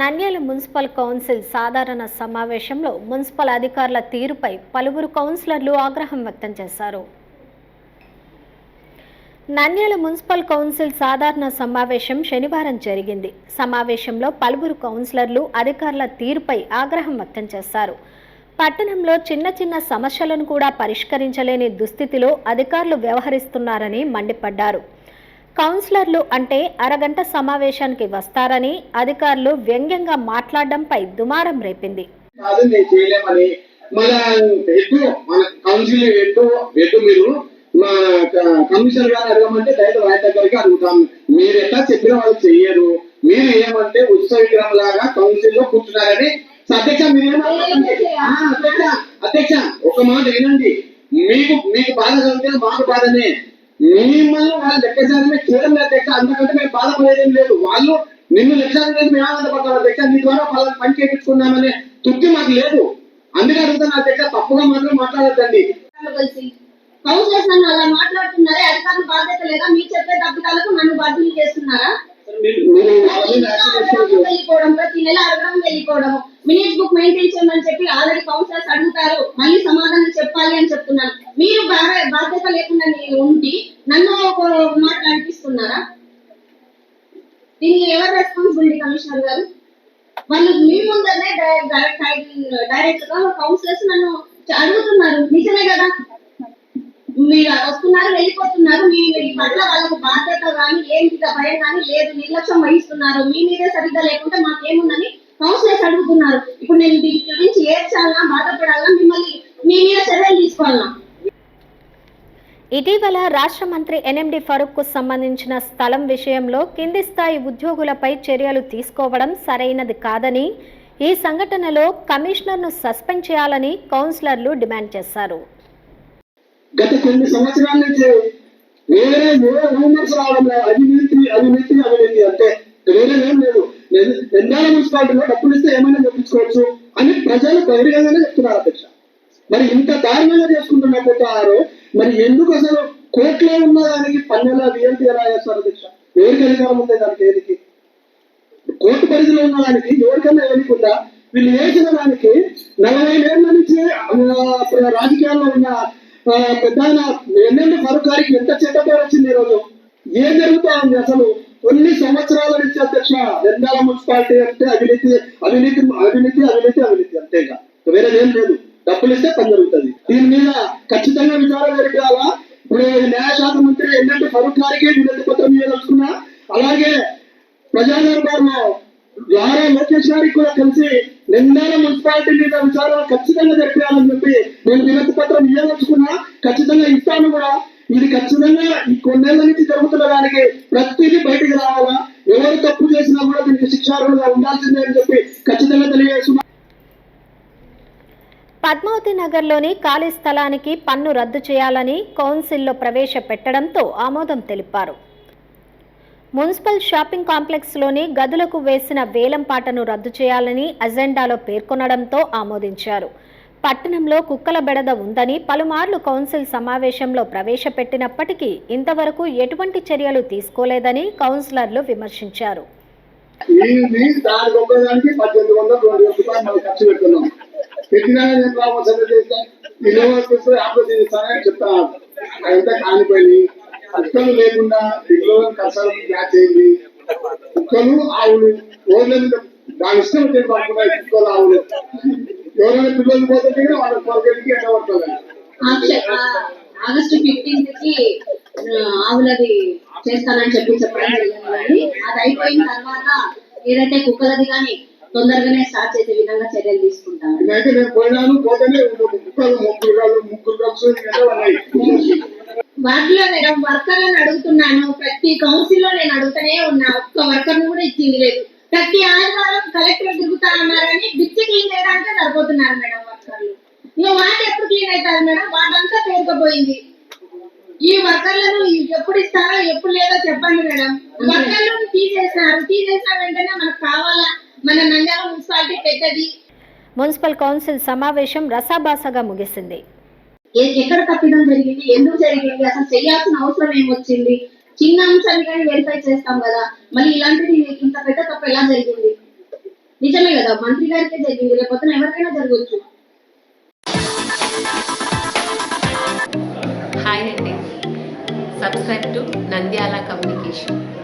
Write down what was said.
Nandyal municipal council సాధారణ సమావేశంలో municipal అధికారుల తీరుపై పలువురు కౌన్సిలర్లు ఆగ్రహం వ్యక్తం చేశారు. నంద్యాల మున్సిపల్ కౌన్సిల్ సాధారణ సమావేశం శనివారం జరిగింది. సమావేశంలో పలువురు కౌన్సిలర్లు అధికారుల తీరుపై ఆగ్రహం వ్యక్తం చేశారు. పట్టణంలో చిన్న చిన్న సమస్యలను కూడా పరిష్కరించలేని దుస్థితిలో అధికారులు వ్యవహరిస్తున్నారని మండిపడ్డారు. కౌన్సిలర్లు అంటే అరగంట సమావేశానికి వస్తారని అధికారులు వ్యంగ్యంగా మాట్లాడడంపై దుమారం రేపింది. కాదు నేను చేయలేమని మన హెడ్ మన కౌన్సిల్ హెడ్ హెడ్ మీరు మా క- కమిషనర్ గారు అడగమంటే డైరెక్ట్ వారి దగ్గరికి అడుగుతాం. మీరు ఎట్లా చెప్పిన వాళ్ళు చెయ్యరు. మీరు ఏమంటే ఉత్సవ విగ్రహం లాగా కౌన్సిల్లో కూర్చున్నారని సో అధ్యక్ష మీరు ఏమంటారు? ఆ, అధ్యక్ష అధ్యక్ష ఒక మాట వినండి. మీకు మీకు బాధ కలిగితే మాకు బాధనే. మిమ్మల్ని వాళ్ళు లెక్కసారమే చేయడం లేదు అధ్యక్ష అందుకంటే మేము బాధపడేదేం లేదు. వాళ్ళు నిన్ను లెక్కసారం లేదు మేము ఆనందపడతాం అధ్యక్ష నీ ద్వారా వాళ్ళని పని చేయించుకున్నామనే తృప్తి మాకు లేదు. అందుకే అడుగుతాను అధ్యక్ష తప్పుగా మాత్రం మాట్లాడద్దండి. కౌన్సిలర్స్ నన్ను అలా మాట్లాడుతున్నారే అధికారులు బాధ్యత లేదా? మీరు చెప్పే తప్పిదాలకు నన్ను బాధ్యులు చేస్తున్నారా? ప్రతి నెల అడగడం వెళ్ళిపోవడం ప్రతి నెల అడగడం వెళ్ళిపోవడం బాధ్యత లేకుండా నేను ఉండి నన్ను ఒక మాట అనిపిస్తున్నారా దీనికి ఎవరు రెస్పాన్సిబిలిటీ కమిషనర్ గారు? వాళ్ళు మీ ముందరనే డైరెక్ట్ డైరెక్ట్గా కౌన్సిలర్స్ నన్ను అడుగుతున్నారు. నిజమే కదా? మీరు వస్తున్నారు వెళ్ళిపోతున్నారు మీ మీ పట్ల వాళ్ళకు బాధ్యత కానీ ఏంటి భయం కానీ లేదు. నిర్లక్ష్యం వహిస్తున్నారు. మీ మీదే సరిగ్గా లేకుంటే మాకేముందని కౌన్సిలర్స్ అడుగుతున్నారు. ఇప్పుడు నేను దీని గురించి ఏడ్చాలన్నా బాధపడాలన్నా మిమ్మల్ని మీ మీద చర్యలు తీసుకోవాలన్నా ఇటీవల రాష్ట్ర మంత్రి ఎన్ఎండి ఫరూక్కు సంబంధించిన స్థలం విషయంలో కింది స్థాయి ఉద్యోగులపై చర్యలు తీసుకోవడం సరైనది కాదని ఈ సంఘటనలో కమిషనర్ను సస్పెండ్ చేయాలని కౌన్సిలర్లు డిమాండ్ చేశారు. గత కొన్ని సంవత్సరాల నుంచి వేరే వేరే రూమర్స్ రావడం అవినీతి అవినీతి అవినీతి అంటే వేరే ఏం లేదు. రెండాల మున్సిపాలిటీలో డబ్బులు ఇస్తే ఏమైనా చెప్పించుకోవచ్చు అని ప్రజలు బహిరంగంగానే చెప్తున్నారు అధ్యక్ష. మరి ఇంత దారుణంగా చేసుకుంటున్నప్పుడు మరి ఎందుకు అసలు కోర్టులో ఉన్న దానికి పన్నెల విఎంపీ ఎలా చేస్తారు అధ్యక్ష ఎవరికి అధికారం ఉంది దానికి ఏదికి? కోర్టు పరిధిలో ఉన్న దానికి ఎవరికైనా ఏమికుండా వీళ్ళు వేసిన దానికి నలభై ఏళ్ళ నుంచి రాజకీయాల్లో ఉన్న ఆ, ఎన్నెండు ఫరూక్ గారికి ఎంత చెడ్డ పేరు వచ్చింది ఈరోజు రోజు? ఏం జరుగుతా ఉంది అసలు? కొన్ని సంవత్సరాల నుంచి అధ్యక్ష రెండాల మున్సిపాలిటీ అంటే అవినీతి అవినీతి అవినీతి అవినీతి అవినీతి అంతేగా. వేరేదేం లేదు. డబ్బులు ఇస్తే పని జరుగుతుంది. దీని మీద ఖచ్చితంగా విచారణ జరగాలా? ఇప్పుడు న్యాయశాఖ మంత్రి ఎన్నెండు ఫరూక్ గారికి వినతి పత్రం ఇవ్వదలుచుకున్నా? అలాగే ప్రజాదర్బార్లో ద్వారా లోకేష్ గారికి కూడా కలిసి నిండాల మున్సిపాలిటీ మీద విచారణ ఖచ్చితంగా జరిపించాలని చెప్పి నేను వినతి పత్రం ఇవ్వదలుచుకున్నా. ఖచ్చితంగా ఇస్తాను కూడా. ఇది ఖచ్చితంగా ఈ కొన్నేళ్ళ నుంచి జరుగుతున్న దానికి ప్రతిదీ బయటికి రావాలా? ఎవరు తప్పు చేసినా కూడా దీనికి శిక్షార్హులుగా ఉండాల్సిందే అని చెప్పి ఖచ్చితంగా తెలియజేస్తున్నా. పద్మావతి నగర్లోని ఖాళీ స్థలానికి పన్ను రద్దు చేయాలని కౌన్సిల్లో ప్రవేశపెట్టడంతో ఆమోదం తెలిపారు. మున్సిపల్ షాపింగ్ కాంప్లెక్స్లోని గదులకు వేసిన వేలం పాటను రద్దు చేయాలని అజెండాలో పేర్కొనడంతో ఆమోదించారు. పట్టణంలో కుక్కల బెడద ఉందని పలుమార్లు కౌన్సిల్ సమావేశంలో ప్రవేశపెట్టినప్పటికీ ఇంతవరకు ఎటువంటి చర్యలు తీసుకోలేదని కౌన్సిలర్లు విమర్శించారు. పెట్టినాయన రామ సభ పద్దెనిమిది వందల రెండు ఎంత చేస్తా వినియోగస్తులు ఆపరేషన్ చేస్తానని చెప్తాను అదంతా కానిపోయి కుక్కలు లేకుండా పిల్లలు కష్టాలు మ్యాచ్ అయింది కుక్కలు ఆవులు రోడ్ల మీద దాని ఇష్టం వచ్చేది పడుతున్నాయి కుక్కలు ఆవులు. ఎవరైనా పిల్లలు పోతే వాళ్ళ పొరగడికి ఎండ పడుతుంది ఆగస్టు ఫిఫ్టీన్త్కి ఆవులది చేస్తానని చెప్పి చెప్పడం జరిగింది. కానీ అది అయిపోయిన తర్వాత ఏదైతే కుక్కలది కానీ తొందరగానే స్టార్ట్ చేసే విధంగా చర్యలు తీసుకుంటాం. ఇదైతే నేను పోయినాను పోతేనే ముగ్గురు ముగ్గురు కలిసి నేను వర్కర్లను అడుగుతున్నాను. ప్రతి కౌన్సిల్లో నేను అడుగుతూనే ఉన్నా. ఒక్క వర్కర్ కూడా ఇచ్చింది లేదు. ప్రతి ఆదివారం కలెక్టర్ తిరుగుతా అన్నారని బిచ్చి క్లీన్ చేయడానికి సరిపోతున్నారు మేడం వర్కర్లు. ఇక వాటి ఎప్పుడు క్లీన్ అవుతారు మేడం? వాటంతా పేరుకుపోయింది. ఈ వర్కర్లను ఎప్పుడు ఇస్తారో ఎప్పుడు లేదో చెప్పండి మేడం. వర్కర్లను తీసేసినారు. తీసేసిన వెంటనే మనకు కావాలా? మన నంద్యాల మున్సిపాలిటీ పెద్దది. మున్సిపల్ కౌన్సిల్ సమావేశం రసాభాసగా ముగిసింది. ఏ- ఎక్కడ తప్పిదం జరిగింది? ఎందుకు జరిగింది? అసలు చేయాల్సిన అవసరం ఏమొచ్చింది? చిన్న అంశాన్ని కానీ వెరిఫై చేస్తాం కదా. మళ్ళీ ఇలాంటిది ఇంత పెద్ద తప్పు ఎలా జరిగింది? నిజమే కదా మంత్రి గారికే జరిగింది రేపొద్దున ఎవరికైనా జరగవచ్చు హాయ్ అండి సబ్స్క్రైబ్ టు నంద్యాల కమ్యూనికేషన్